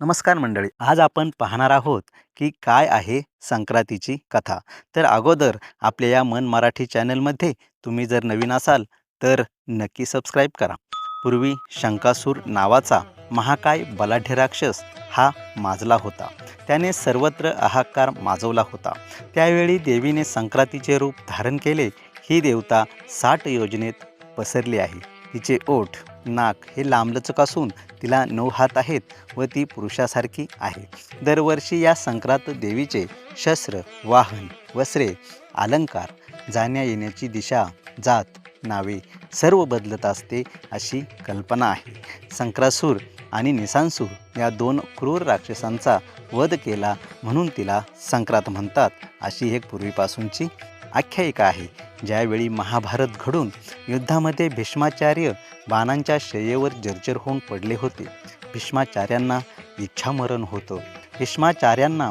नमस्कार मंडळी आज आपण पाहणार आहोत की काय आहे संक्रांतीची कथा. तर अगोदर आपल्या या मन मराठी चॅनलमध्ये तुम्ही जर नवीन असाल तर नक्की सबस्क्राईब करा. पूर्वी शंकासूर नावाचा महाकाय बलाढ्य राक्षस हा माजला होता. त्याने सर्वत्र हाहाकार माजवला होता. त्यावेळी देवीने संक्रांतीचे रूप धारण केले. ही देवता साठ योजनेत पसरली आहे. तिचे ओठ नाक हे लांबलचक असून तिला नऊ हात आहेत व ती पुरुषासारखी आहे. दरवर्षी या संक्रांत देवीचे शस्त्र वाहन वस्त्रे अलंकार जाण्या येण्याची दिशा जात नावे सर्व बदलत असते अशी कल्पना आहे. संक्रासूर आणि निसांसूर या दोन क्रूर राक्षसांचा वध केला म्हणून तिला संक्रांत म्हणतात अशी एक पूर्वीपासूनची आख्यायिका आहे. ज्यावेळी महाभारत घडून युद्धामध्ये भीष्माचार्य बाणांच्या शय्येवर जर्जर होऊन पडले होते. भीष्माचार्यांना इच्छामरण होतं. भीष्माचार्यांना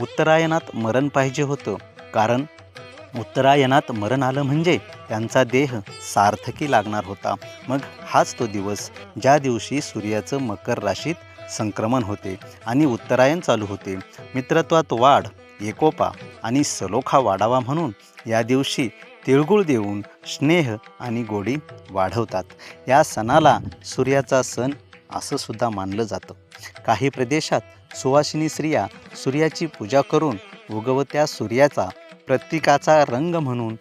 उत्तरायणात मरण पाहिजे होतं. कारण उत्तरायणात मरण आलं म्हणजे त्यांचा देह सार्थकी लागणार होता. मग हाच तो दिवस. ज्या दिवशी सूर्याचं मकर राशीत संक्रमण होते आणि उत्तरायण चालू होते. मित्रत्वात वाढ एकोपा आणि सलोखा वाढावा म्हणून या दिवशी तिळगुळ देऊन स्नेह आणि गोडी वाढवतात. या सणाला सूर्याचा सण असं सुद्धा मानलं जातं. काही प्रदेशात सुवासिनी स्त्रिया सूर्याची पूजा करून उगवत्या सूर्याचा प्रत्येकाचा रंग म्हणून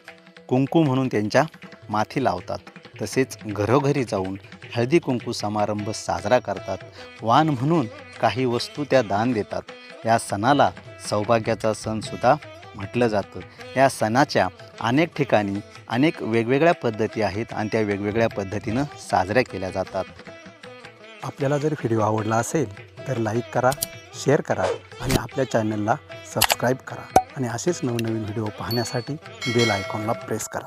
कुंकू म्हणून त्यांच्या माथी लावतात. तसेच घरोघरी जाऊन हळदी कुंकू समारंभ साजरा करतात. वाण म्हणून काही वस्तू त्या दान देतात. या सणाला सौभाग्याचा सणसुद्धा म्हटलं जातं. या सणाच्या अनेक ठिकाणी अनेक वेगवेगळ्या पद्धती आहेत आणि त्या वेगवेगळ्या पद्धतीनं साजऱ्या केल्या जातात. आपल्याला जर व्हिडिओ आवडला असेल तर लाईक करा शेअर करा आणि आपल्या चॅनलला सबस्क्राईब करा आणि असेच नवनवीन व्हिडिओ पाहण्यासाठी बेल आयकॉनला प्रेस करा.